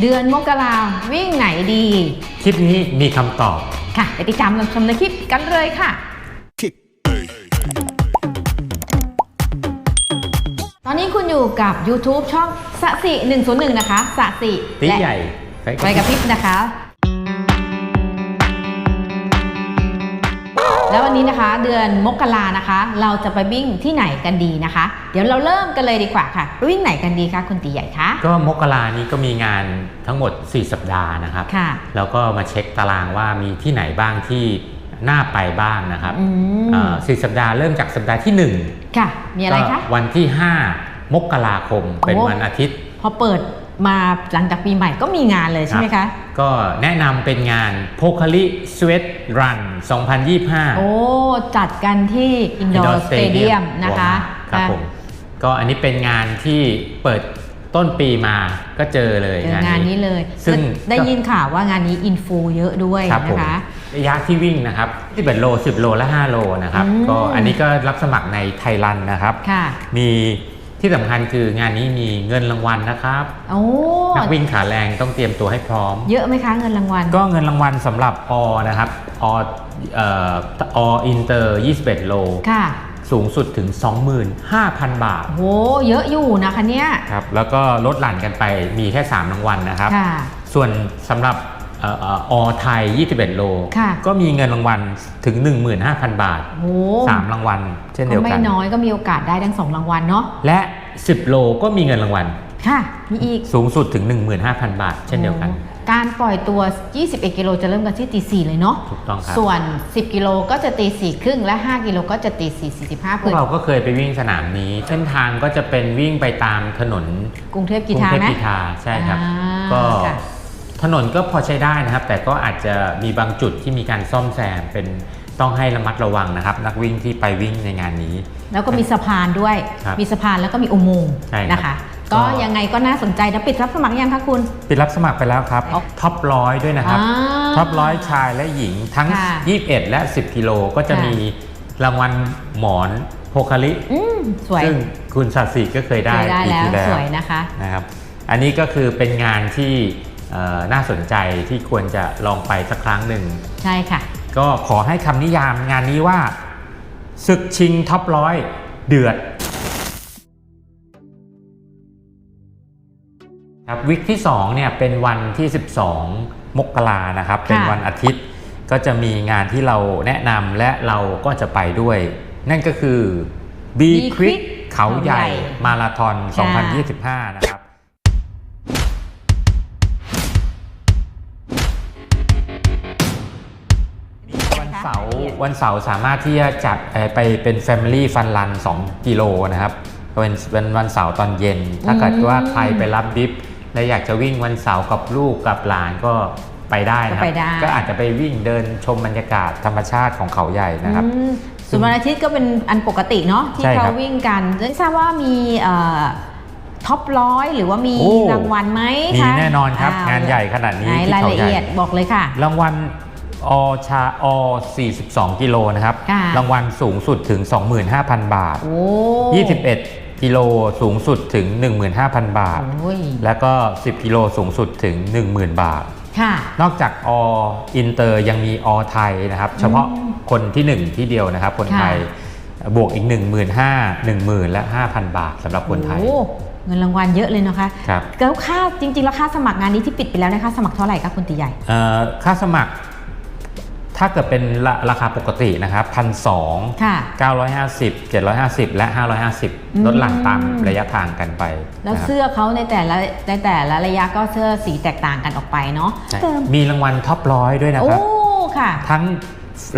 เดือนมกราวิ่งไหนดี คลิปนี้มีคำตอบ ค่ะไปติดตามรับชมในคลิปกันเลยค่ะ ตอนนี้คุณอยู่กับ YouTube ช่องสะสิ101 นะคะสะสิตีและใหญ่ไฟกระพริบนะคะ แล้ววันนี้นะคะเดือนมกรานะคะ เราจะไปวิ่งที่ไหนกันดีนะคะ เดี๋ยวเราเริ่มกันเลยดีกว่าค่ะไปวิ่งไหนกันดีคะคุณตีใหญ่คะก็มกรานี้ก็มีงานทั้งหมด 4 สัปดาห์นะครับค่ะแล้วก็มาเช็คตารางว่ามีที่ไหนบ้างที่น่าไปบ้างนะครับอืมเอ่อสี่สัปดาห์เริ่มจากสัปดาห์ที่ 1 ค่ะ มีอะไรคะวันที่ 5 มกราคมเป็นโอ้วันอาทิตย์ พอเปิด มาหลังจากปีใหม่ก็มีงานเลยใช่ไหมครัคะบก็แนะนำเป็นงานโพคาลิสเวตรัน 2025 โอ้ จัดกันที่อินดอ Indoor ร์สเตเดียม Stadium นะคะครับผมก็อันนี้เป็นงานที่เปิดต้นปีมาก็เจอเลยเจองานนี้เลย ซึ่งได้ยินข่าวว่างานนี้อินฟูเยอะด้วยครับผมนะคะระยะที่วิ่งนะครับ11โล 10 โลและ 5 โลนะครับอืมก็อันนี้ก็รับสมัครในไทยรันนะครับค่ะมี ที่สำคัญคืองานนี้มีเงินรางวัลนะครับโอ้นักวิ่งขาแรงต้องเตรียมตัวให้พร้อม เยอะไหมคะเงินรางวัล ก็เงินรางวัลสำหรับอนะครับอเอ่อออินเตอร์21 โลค่ะสูงสุดถึง 25,000 บาทโหเยอะอยู่นะคะเนี่ยครับแล้วก็ลดหลั่นกันไปมีแค่ 3 รางวัลนะครับค่ะส่วนสำหรับเอ่อเอ่ออไทย 21 โลค่ะก็มีเงินรางวัลถึง 15,000 บาทโห3รางวัล เช่นเดีก็ยวไม่กันน้อยก็มีโอกาสได้ทั้งสองรางวัลเนาะ และ 10 โลก็มีเงินรางวัล ค่ะ มีอีก สูงสุดถึง 15,000 บาท เช่นเดียวกันโอ้การปล่อยตัว 21 กิโลจะเริ่มกันที่ตีสี่เลยเนาะ ถูกต้องครับ ส่วน 10 กิโลก็จะตีสี่ครึ่ง และ 5 กิโลก็จะตีสี่สี่สิบห้าพวเพื่กอเราก็เคยไปวิ่งสนามนี้ เส้นทางก็จะเป็นวิ่งไปตามถนน กรุงเทพกกีรุงฬาเทพไหมกีฬาใช่ครับอ่าก็ค่ะ ถนนก็พอใช้ได้นะครับ แต่ก็อาจจะมีบางจุดที่มีการซ่อมแซมเป็นต้องให้ระมัดระวังนะครับ นักวิ่งที่ไปวิ่งในงานนี้ แล้วก็มีสะพานด้วยครับมีสะพานแล้วก็มีอุโมงค์ใช่ครับนะคะก็ก็ยังไงก็น่าสนใจแล้วปิดรับสมัครยังคะคุณ ปิดรับสมัครไปแล้วครับอ๋อท็อปร้อยด้วยนะครับอ่าท็อปร้อยชายและหญิงทั้งค่ะ21 และ 10 กิโลก็จะค่ะมีรางวัลหมอนโพคาลิอืมสวยซึ่งคุณสัตย์ศรีก็เคยได้เคยได้ปีแล้วที่แล้วสวยนะคะนะครับ อันนี้ก็คือเป็นงานที่เอ่อ น่าสนใจที่ควรจะลองไปสักครั้งหนึ่ง ใช่ค่ะ ก็ขอให้คำนิยามงานนี้ว่าศึกชิงท็อปร้อยเดือดครับวิกที่2เนี่ยเป็นวันที่ 12 มกรานะครับ เป็นวันอาทิตย์ก็จะมีงานที่เราแนะนำและเราก็จะไปด้วย นั่นก็คือ B B Quick Quick เขาใหญ่เขาใหญ่มาราธอนค่ะ2025 นะครับ วันเสาร์สามารถที่จะจัดเอ่อไปเป็น Family Fun Run 2 กิโลนะครับเป็นเป็นวันเสาร์ตอนเย็น ถ้าเกิดว่าใครไปรับบิฟและอยากจะวิ่งวันเสาร์กับลูกกับหลานก็ไปได้นะครัก็ไปได้ก็อาจจะไปวิ่งเดินชมบรรยากาศธรรมชาติของเขาใหญ่นะครับอืมส่วนวันอาทิตย์ก็เป็นอันปกติเนาะที่ใช่ครัเขาบวิ่งกันไม่ทราบว่ามีท็อปร้อยหรือว่ามีโอ้รางวัลไหมมีคะแน่นอนครับอ้วงานใหญ่ขนาดนี้ไหนที่รายเขาละใหญ่เอียดบอกเลยค่ะ รางวัล อชาอ42 กิโลนะครับ ค่ะรางวัลสูงสุดถึง 25,000 บาท โอ้21 กิโลสูงสุดถึง 15,000 บาท โอ้ยแล้วก็ 10 กิโลสูงสุดถึง 10,000 บาท ค่ะ นอกจากออินเตอร์ยังมีอไทยนะครับ เฉพาะคนที่1ที่เดียวนะครับ คนไทย บวกอีก 15,000 10,000และ5,000 บาทสำหรับคนไทย โอ้เงินรางวัลเยอะเลยนะคะครับ แล้วค่าจริงๆแล้วค่าสมัครงานนี้ที่ปิดไปแล้วนะคะ สมัครเท่าไหร่คะคุณตีใหญ่ เอ่อค่าสมัคร ถ้าเกิดเป็นราราคาปกตินะครับพันสองค่ะ950 750และอืม550ลดหลั่นตามระยะทางกันไปแล้วนะครับเสื้อเขาในแต่ละในแต่ละระยะก็เสื้อสีแตกต่างกันออกไปเนาะใช่เติมมีรางวัลท็อปร้อยด้วยนะโอ้ครับ ค่ะ ทั้ง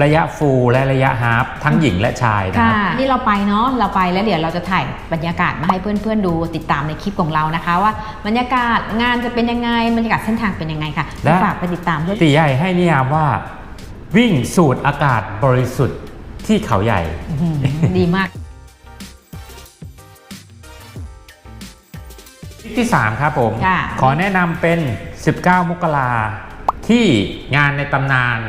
ระยะฟูลและระยะฮาฟทั้งหญิงและชายนะค่ะครับ นี่เราไปเนาะเราไปแล้วเดี๋ยวเราจะถ่ายบรรยากาศมาให้เพื่อนๆดูติดตามในคลิปของเรานะคะ ว่าบรรยากาศงานจะเป็นยังไงบรรยากาศเส้นทางเป็นยังไงค่ะและ ฝากไปติดตามด้วย ตีใหญ่ให้นิยามว่า วิ่งสูดอากาศบริสุทธิ์ที่เขาใหญ่อื้อหือดีมากที่ที่ 3 ครับผม ค่ะ ขอแนะนำเป็น 19 มกราที่งานในตำนาน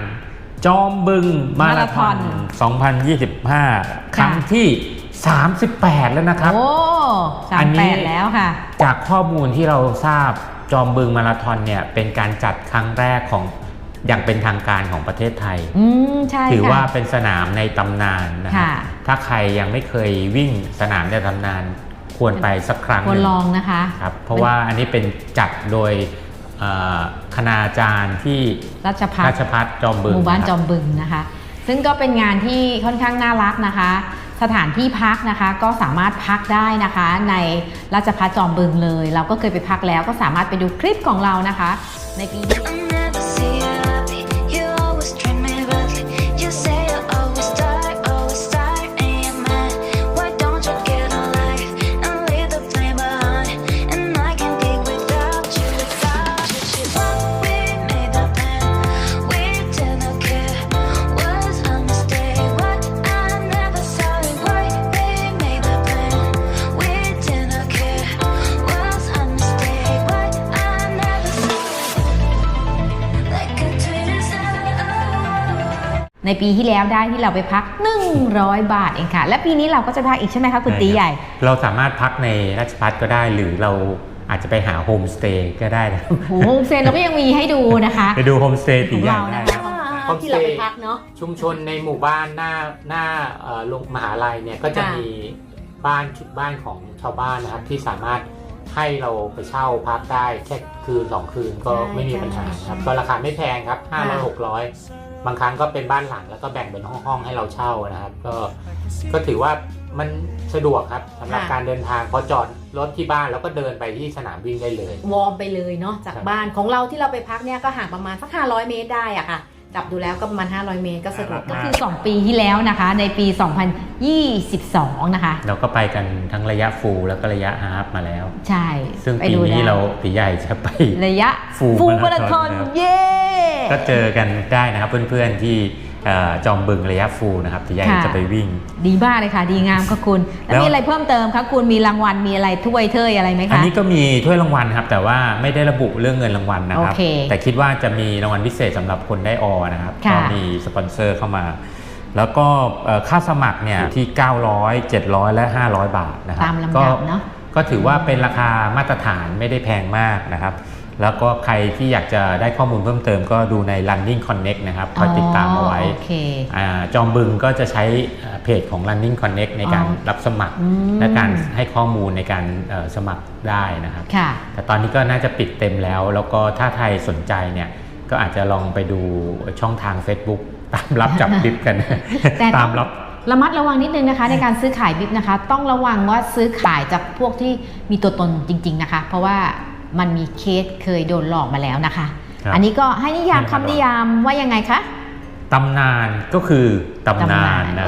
จอมบึงมาราธอน 2025 ครั้งที่ 38 แล้วนะครับ โอ้สาอัมนนี้ แปดแล้วค่ะ จากข้อมูลที่เราทราบจอมบึงมาราธอนเนี่ยเป็นการจัดครั้งแรกของ อย่างเป็นทางการของประเทศไทยอืมใช่ถือค่ะว่าเป็นสนามในตำนานนะครัค่ะบถ้าใครยังไม่เคยวิ่งสนามในตำนานควรไปสักครั้งควรหนึ่งลองนะคะครับเพราะว่าอันนี้เป็นจัดโดยเอ่อคณาจารย์ที่ราชพัฒราชพัฒจอมบึงหมู่บ้านจอคมรับบึงนะคะ ซึ่งก็เป็นงานที่ค่อนข้างน่ารักนะคะ สถานที่พักนะคะก็สามารถพักได้นะคะ ในราชพัฒจอมบึงเลย เราก็เคยไปพักแล้วก็สามารถไปดูคลิปของเรานะคะ ในปีนี้ ในปีที่แล้วได้ที่เราไปพัก 100 บาทเองค่ะ และปีนี้เราก็จะพักอีกใช่ไหมคะคุณตีใหญ่ เราสามารถพักในราชพัฒก็ได้หรือเราอาจจะไปหาโฮมสเตย์ก็ได้นะโอ้โหโฮมสเตย์เราก็ยังมีให้ดูนะคะ ไปดูโฮมสเตย์ขตีองใหญ่เราได้นะคะนะโฮมสเตย์ที่เราไปพักเนาะชุมชนในหมู่บ้านหน้าหน้าเอ่อโรงมหาลัยเนี่ยก็จะค่ะมีบ้านชุดบ้านของชาวบ้านนะครับที่สามารถ ให้เราไปเช่าพักได้แค่คืนสองคืนก็ไม่มีปัญหาครับก็ราคาไม่แพงครับ5 0 0 600บางครั้งก็เป็นบ้านหลังแล้วก็แบ่งเป็นห้องๆให้เราเช่านะครับ ก็ก็ถือว่ามันสะดวกครับสำหรับค่ะการเดินทางพอจอดรถที่บ้านแล้วก็เดินไปที่สนามวิ่งได้เลย วอร์มไปเลยเนาะจากครับบ้านของเราที่เราไปพักเนี่ยก็ห่างประมาณสัก500 เมตรได้อะค่ะ จับดูแล้วก็ประมาณ 500 เมตรก็สะดวกก็คือ 2 ปีที่แล้วนะคะ ในปี 2022 นะคะ เราก็ไปกันทั้งระยะฟูลแล้วก็ระยะฮาล์ฟมาแล้ว ใช่ ซึ่งไปปีดูนี้ได้เราปีใหญ่จะไประยะ Full ฟูมารา Marathon ธอนนะครับเย้ก็เจอกันได้นะครับเพื่อนๆที่เอ่อ จอมบึงระยะฟูลนะครับปีใหญ่ค่ะจะไปวิ่ง ดีมากเลยค่ะ ดีงามค่ะคุณแล้วแล้วมีอะไรเพิ่มเติมคะคุณมีรางวัลมีอะไรถ้วยเทยอะไรไหมอันคะนี้ก็มีถ้วยรางวัลครับ แต่ว่าไม่ได้ระบุเรื่องเงินรางวัลนะครับโอเคแต่คิดว่าจะมีรางวัลพิเศษสำหรับคนได้อนะครับค่ะก็มีสปอนเซอร์เข้ามา แล้วก็เอ่อค่าสมัครเนี่ยที่ 900 700 และ 500 บาทนะครับตามลำก็ดับเนาะก็ถือว่าเป็นราคามาตรฐานไม่ได้แพงมากนะครับ แล้วก็ใครที่อยากจะได้ข้อมูลเพิ่มเติมก็ดูใน Running Connect นะครับคอยติดตามเอาไว้โอเคอ่าจอมบึงก็จะใช้เอ่อเพจของ Running Connect ในการอ๋อรับสมัครอืมและการให้ข้อมูลในการเอ่อสมัครได้นะครับค่ะแต่ตอนนี้ก็น่าจะปิดเต็มแล้ว แล้วก็ถ้าใครสนใจเนี่ยก็อาจจะลองไปดูช่องทาง Facebook ตามรับจับคลิปกันแต่ตามรับระมัดระวังนิดนึงนะคะในการซื้อขายบิ๊บนะคะ ต้องระวังว่าซื้อขายจากพวกที่มีตัวตนจริง ๆนะคะ เพราะว่า มันมีเคสเคยโดนหลอกมาแล้วนะคะ ครับอันนี้ก็ให้นิยามให้ระมัดคำนิยามว่ายังไงคะ ตำนานก็คือตำนานตำนาน นะ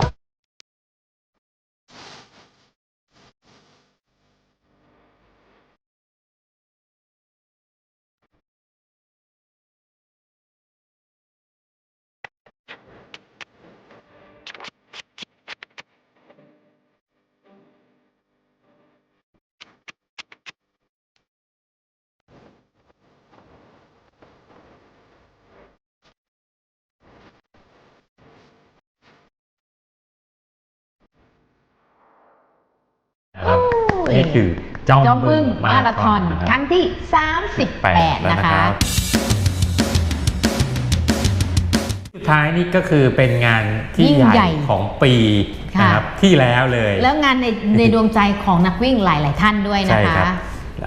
นี่คือจอมจอมบึงมามาราธอนนะคครัรั้บงที่แปด38แล้วนะนะคะครับสุดท้ายนี่ก็คือเป็นงานที่ยิ่งใหใหญ่ญ่ของปีค่ะนะครับที่แล้วเลย แล้วงานในในดวงใจของนักวิ่งหลาย ๆ ท่านด้วยนะใช่คะครับ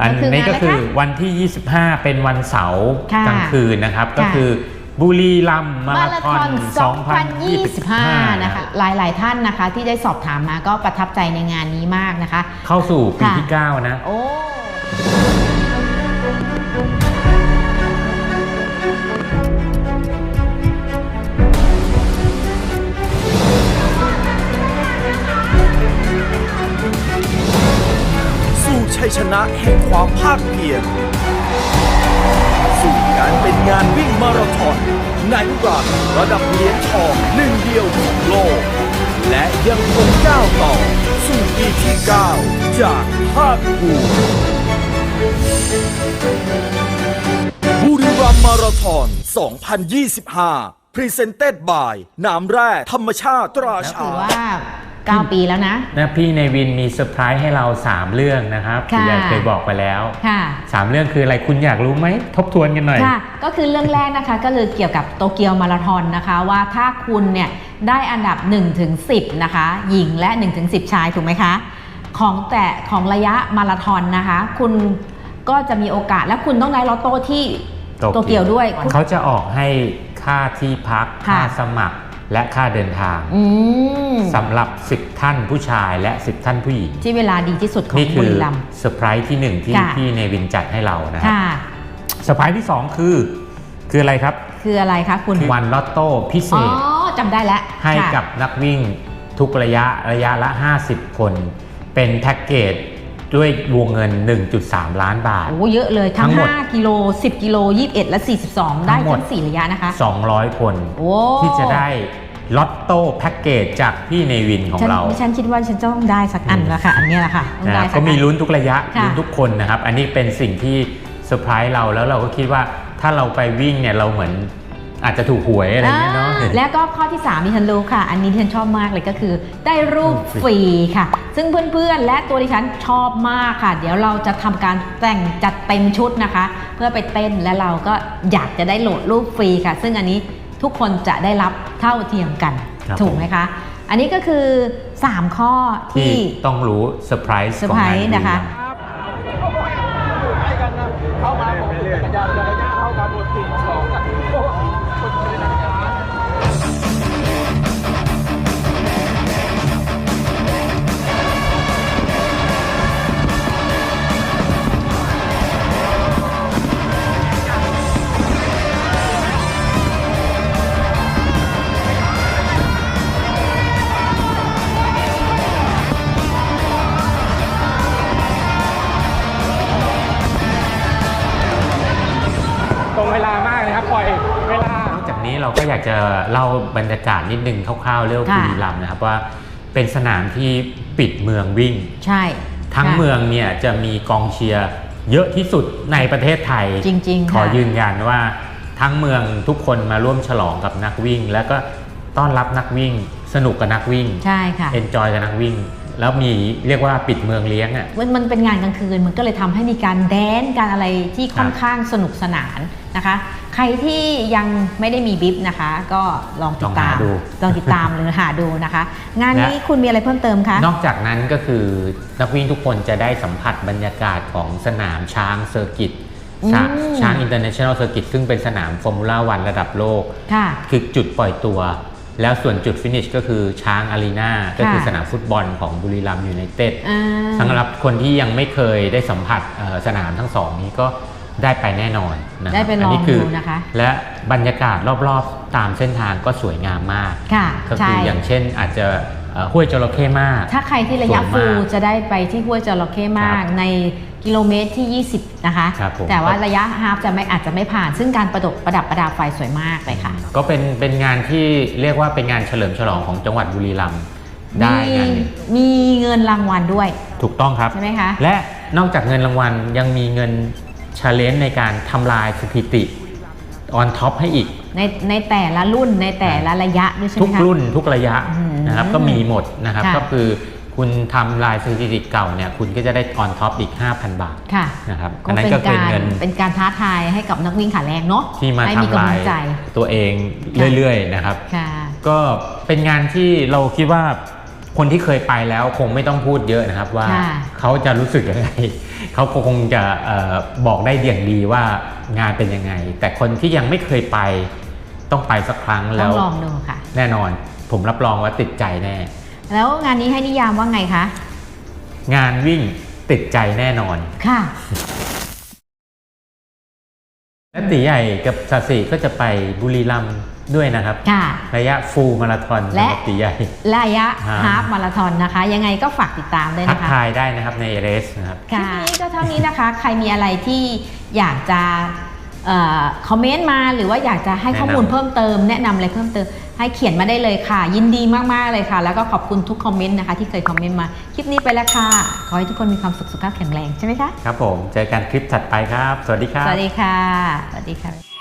อันนี้ก็คืองานอะไรคะวันที่ 25 เป็นวันเสาร์ค่ะกลางคืนนะครับ ก็ค่ะคือ บุรีรัมย์มามาราราธธออนน2025 นะคะ หลายๆ ท่านนะคะ ที่ได้สอบถามมาก็ประทับใจในงานนี้มากนะคะ เข้าสู่ปีค่ะที่ 9 นะ โอ้สู่ชัยชนะแห่งความภาคเพียร สู่การเป็นงานวิ่งมาราธอนในรันระดับเหรียญทองหนึ่งเดียวของโลก และยังคงก้าวต่อ สู่ปีที่9จากภาคภูมิบุรีรัมย์มาราธอน 2025 Presented by น้ำแร่ธรรมชาติตราถืชาอว่า 9 ปีแล้วนะนะพี่ในวินมีเซอร์ไพรส์ให้เรา 3 เรื่องนะครับค่ะที่ยายเคยบอกไปแล้วค่ะ3เรื่องคืออะไรคุณอยากรู้ไหมทบทวนกันหน่อยค่ะก็คือเรื่องแรกนะคะก็คือเกี่ยวกับโตเกียวมาราธอนนะคะว่าถ้าคุณเนี่ยได้อันดับ1ถึง10นะคะหญิงและ1ถึง10 ชายถูกไหมคะ ของแต่ของระยะมาราธอนนะคะ คุณก็จะมีโอกาสและคุณต้องได้ลอตโต้ที่โตเกียวด้วยคุณเขาจะออกให้ค่าที่พักค่ะค่าสมัคร และค่าเดินทางอืมสำหรับ 10 ท่านผู้ชายและ 10 ท่านผู้หญิง ที่เวลาดีที่สุดของนี่บุคือรีรัมย์ เซอร์ไพรส์ที่หนึ่งที่ค่ะพี่เนวินจัดให้เรานะครับค่ะ เซอร์ไพรส์ที่2คือ คืออะไรครับคืออะไรคะคุณวันลอตโต้พิเศอ๋อษ จำได้แล้วให้ค่ะ กับนักวิ่งทุกระยะระยะละ 50 คน เป็นแพ็กเกจ ด้วยวงเงิน 1.3 ล้านบาท โอ้เยอะเลยทั้ทั้งงหมด5กิโล 10 กิโล 21 และ 42 ได้ทั้งหมดทั้ง4ระยะนะคะ 200 คนโอ้ที่จะได้ลอตโต้แพ็กเกจจากพี่เนวินของฉันเราฉันคิดว่าฉันจะต้องได้สักอันแล้วค่ะ อันเนี้ยแหละค่ะต้องนะได้ครับสัก็อันมีลุ้นทุกระยะค่ะลุ้นทุกคนนะครับ อันนี้เป็นสิ่งที่เซอร์ไพรส์เราแล้วเราก็คิดว่าถ้าเราไปวิ่งเนี่ยเราเหมือน อาจจะถูกหวยอะไรอย่างเงี้ยเนาะ อ่าแล้วก็ข้อที่3ดิฉันรู้ค่ะ อันนี้ดิฉันชอบมากเลยก็คือ ได้รูปฟรีค่ะ ซึ่งเพื่อนๆ และตัวดิฉันชอบมากค่ะ เดี๋ยวเราจะทำการแต่งจัดเต็มชุดนะคะ เพื่อไปเต้นและเราก็อยากจะได้โหลดรูปฟรีค่ะ ซึ่งอันนี้ทุกคนจะได้รับเท่าเทียมกัน ครับถูกไหมคะ อันนี้ก็คือ 3 ข้อที่ที่ต้องรู้เซอร์ไพรส์เซอร์ไพรส์นะคะเข้ จะเล่าบรรยากาศนิดนึงคร่าวๆเรื่องค่ะบุรีรัมย์นะครับว่าเป็นสนามที่ปิดเมืองวิ่ง ใช่ ทั้งค่ะเมืองเนี่ยจะมีกองเชียร์เยอะที่สุดในประเทศไทยจริงๆขอค่ะยืนยันว่าทั้งเมืองทุกคนมาร่วมฉลองกับนักวิ่ง แล้วก็ต้อนรับนักวิ่ง สนุกกับนักวิ่งใช่ค่ะเอนจอยกับนักวิ่ง แล้วมีเรียกว่าปิดเมืองเลี้ยงอะมันมันเป็นงานกลางคืนมันก็เลยทำให้มีการแดนซ์การอะไรที่ค่อนครับข้างสนุกสนานนะคะ ใครที่ยังไม่ได้มีบิฟนะคะ ก็ลองติดตามลองหาดูลองติดตามหรือหาดูนะคะ งานนี้และคุณมีอะไรเพิ่มเติมคะนอกจากนั้นก็คือนักวิ่งทุกคนจะได้สัมผัสบรรยากาศของสนามช้างเซอร์กิตอืมช้างอินเตอร์เนชั่นแนลเซอร์กิตซึ่งเป็นสนามฟอร์มูล่าวันระดับโลกค่ะคือจุดปล่อยตัว แล้วส่วนจุดฟินิชก็คือช้างอารีนาก็คือสนามฟุตบอลของบุรีรัมย์ยูไนเต็ดอ่าสำหรับคนที่ยังไม่เคยได้สัมผัสเอ่อสนามทั้งสองนี้ก็ได้ไปแน่นอนนะคได้รับไปลองนี้คืดูนะคะ และบรรยากาศรอบๆ ตามเส้นทางก็สวยงามมากค่ะก็ใช่คืออย่างเช่นอาจจะเอ่อ ห้วยจระเข้มาก ถ้าใครที่ระยะสวยฟูมากลจะได้ไปที่ห้วยจระเข้มากครับในกิโลเมตรที่ 20 นะคะครับผมแต่ว่าระยะฮาฟจะไม่อาจจะไม่ผ่าน ซึ่งการประดบประดับประดาไฟสวยมากเลยค่ะ ก็เป็นเป็นงานที่เรียกว่าเป็นงานเฉลิมฉลองของจังหวัดบุรีรัมย์ได้มีงานหนึ่งมีเงินรางวัลด้วย ถูกต้องครับใช่ไหมคะและนอกจากเงินรางวัลยังมีเงินชาเลนจ์ในการทำลายสถิติ ออนท็อปให้อีก ในในแต่ละรุ่นในแต่ละระยะด้วยใช่ไหทุมกคะ รุ่นทุกระยะอืมนะครับก็มีหมดนะครับค่ะ ก็คือคุณทำลายสถิติเก่าเนี่ยคุณก็จะได้ออนท็อปอีก 5,000 บาทค่ะนะครับก็อันนั้นเป็นก็เป็นการเงิน เป็นการท้าทายให้กับนักวิ่งขาแรงเนาะที่มาให้มีทำกำลาลัยงใจ ตัวเองค่ะ เรื่อยๆนะครับ ค่ะ ก็เป็นงานที่เราคิดว่า คนที่เคยไปแล้วคงไม่ต้องพูดเยอะนะครับว่าค่ะเขาจะรู้สึกยังไงเขาคงจะเอ่อบอกได้อย่างดีว่างานเป็นยังไง แต่คนที่ยังไม่เคยไปต้องไปสักครั้งต้แล้องวลองดูค่ะ แน่นอนผมรับรองว่าติดใจแน่ แล้วงานนี้ให้นิยามว่าไงคะ งานวิ่งติดใจแน่นอนค่ะและตีใหญ่กับสาสีก็จะไปบุรีรัมย์ ด้วยนะครับ ค่ะระยะฟูลมาราธอนและสำหรับตีใหญ่ระยะฮะฮาฟมาราธอนนะคะ ยังไงก็ฝากติดตามด้วยทักนะคะทายได้นะครับในเรสนะครับคลิปนี้ก็เท่านี้นะคะ ใครมีอะไรที่อยากจะเอ่อคอมเมนต์มาหรือว่าอยากจะให้ข้อมูลแนะนำเพิ่มเติม แนะนำอะไรเพิ่มเติม ให้เขียนมาได้เลยค่ะ ยินดีมากๆเลยค่ะ แล้วก็ขอบคุณทุกคอมเมนต์นะคะ ที่เคยคอมเมนต์มาคลิปนี้ไปแล้วค่ะ ขอให้ทุกคนมีความสุขสุขภาพแข็งแรงใช่ไหมคะครับผมเจอกันคลิปถัดไปครับ สวัสดีครับสวัสดีค่ะสวัสดีค่ะ